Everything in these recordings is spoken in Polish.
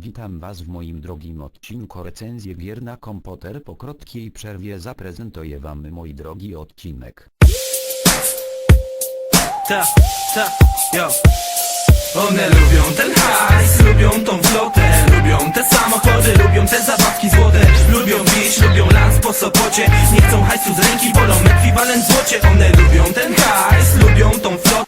Witam Was w moim drogim odcinku recenzji gier na komputer. Po krótkiej przerwie zaprezentuję Wam mój drogi odcinek. Ta, ta, yo. One lubią ten hajs, lubią tą flotę Lubią te samochody, lubią te zabawki złote. Lubią bić, lubią lans po Sopocie. Nie chcą hajsu z ręki, wolą ekwiwalent złocie. One lubią ten hajs, lubią tą flotę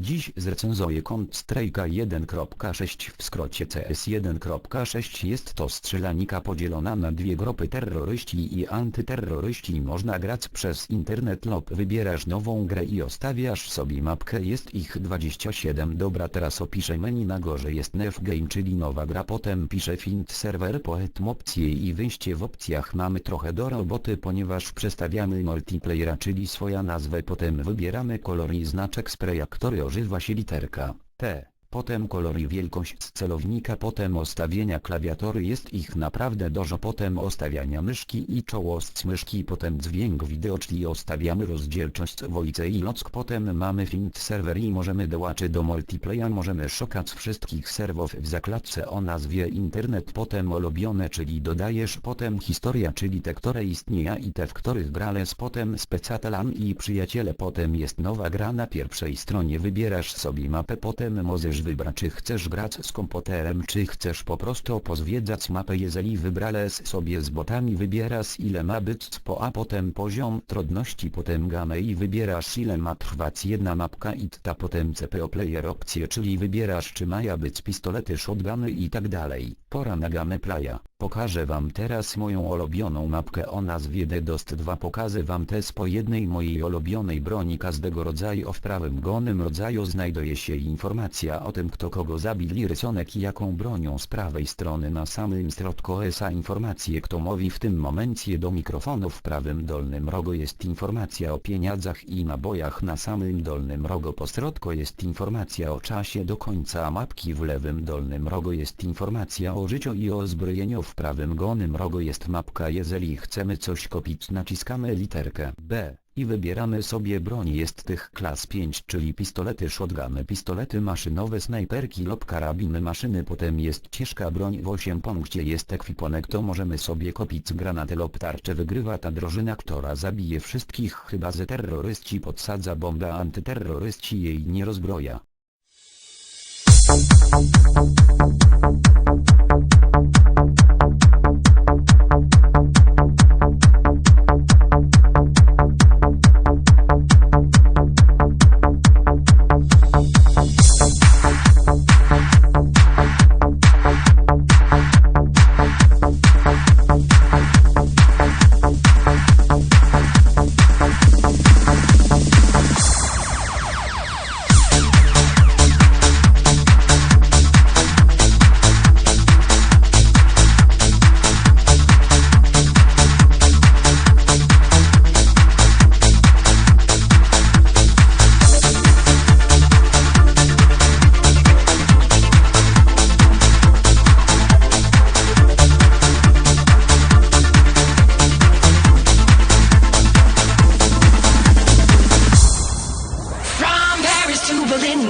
Dziś zrecenzuję Strajka 1.6 w skrócie CS 1.6 jest to strzelanika podzielona na dwie grupy terroryści i antyterroryści. Można grać przez internet lub wybierasz nową grę i ostawiasz sobie mapkę. Jest ich 27 dobra teraz opiszę menu. Na górze jest Nef Game czyli nowa gra. Potem piszę Find Server poetom opcje i wyjście w opcjach. Mamy trochę do roboty ponieważ przestawiamy multiplayera czyli swoja nazwę. Potem wybieramy kolor i znaczek spraya który używa się literka T. Potem kolor i wielkość celownika, potem ustawienia klawiatury jest ich naprawdę dużo, potem ustawiania myszki i czołostc myszki, potem dźwięk wideo, czyli ustawiamy rozdzielczość wojce i lock, potem mamy find serwer i możemy dołączyć do multiplayer, możemy szukać wszystkich serwów w zakładce o nazwie internet, potem ulubione, czyli dodajesz, potem historia, czyli te, które istnieją i te, w których grales, potem specatalan i przyjaciele, potem jest nowa gra na pierwszej stronie, wybierasz sobie mapę, potem możesz wybrać czy chcesz grać z komputerem czy chcesz po prostu pozwiedzać mapę jeżeli wybrałeś sobie z botami wybierasz ile ma być po a potem poziom trudności potem gamę i wybierasz ile ma trwać jedna mapka i ta potem CPO player opcje czyli wybierasz czy maja być pistolety shotguny i tak dalej. Pora na gamę playa. Pokażę wam teraz moją ulubioną mapkę o nazwie DDoS 2 pokażę wam też po jednej mojej ulubionej broni każdego rodzaju. W prawym gonym rodzaju znajduje się informacja o tym kto kogo zabili. Rysunek i jaką bronią z prawej strony na samym środku esa informacje kto mówi w tym momencie do mikrofonu. W prawym dolnym rogu jest informacja o pieniądzach i nabojach. Na samym dolnym rogu po środku jest informacja o czasie do końca mapki. W lewym dolnym rogu jest informacja o życiu i o zbrojeniu w prawym gonym rogu jest mapka. Jeżeli chcemy coś kopić naciskamy literkę B i wybieramy sobie broń. Jest tych klas 5 czyli pistolety shotguny pistolety maszynowe snajperki lub karabiny maszyny. Potem jest ciężka broń w 8 punkcie jest ekwipunek to możemy sobie kopić granaty lub tarcze wygrywa ta drużyna która zabije wszystkich. Chyba że terroryści podsadza bombę. A antyterroryści jej nie rozbroja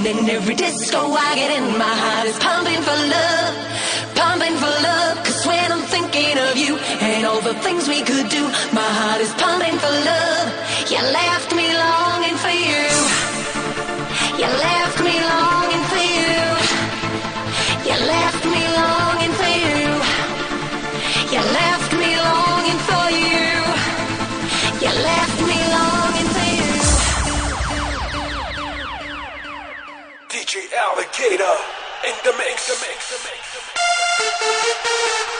And every disco I get in, my heart is pumping for love, pumping for love. Cause when I'm thinking of you and all the things we could do, my heart is pumping for love. Alligator in the mix, the mix, the mix, the mix.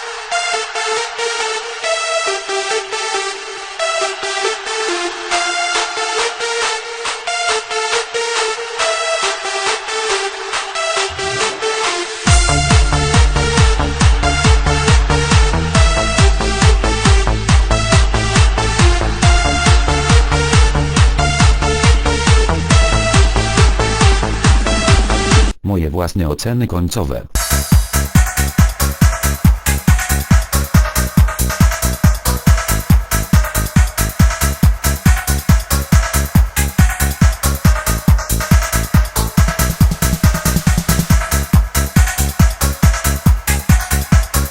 Moje własne oceny końcowe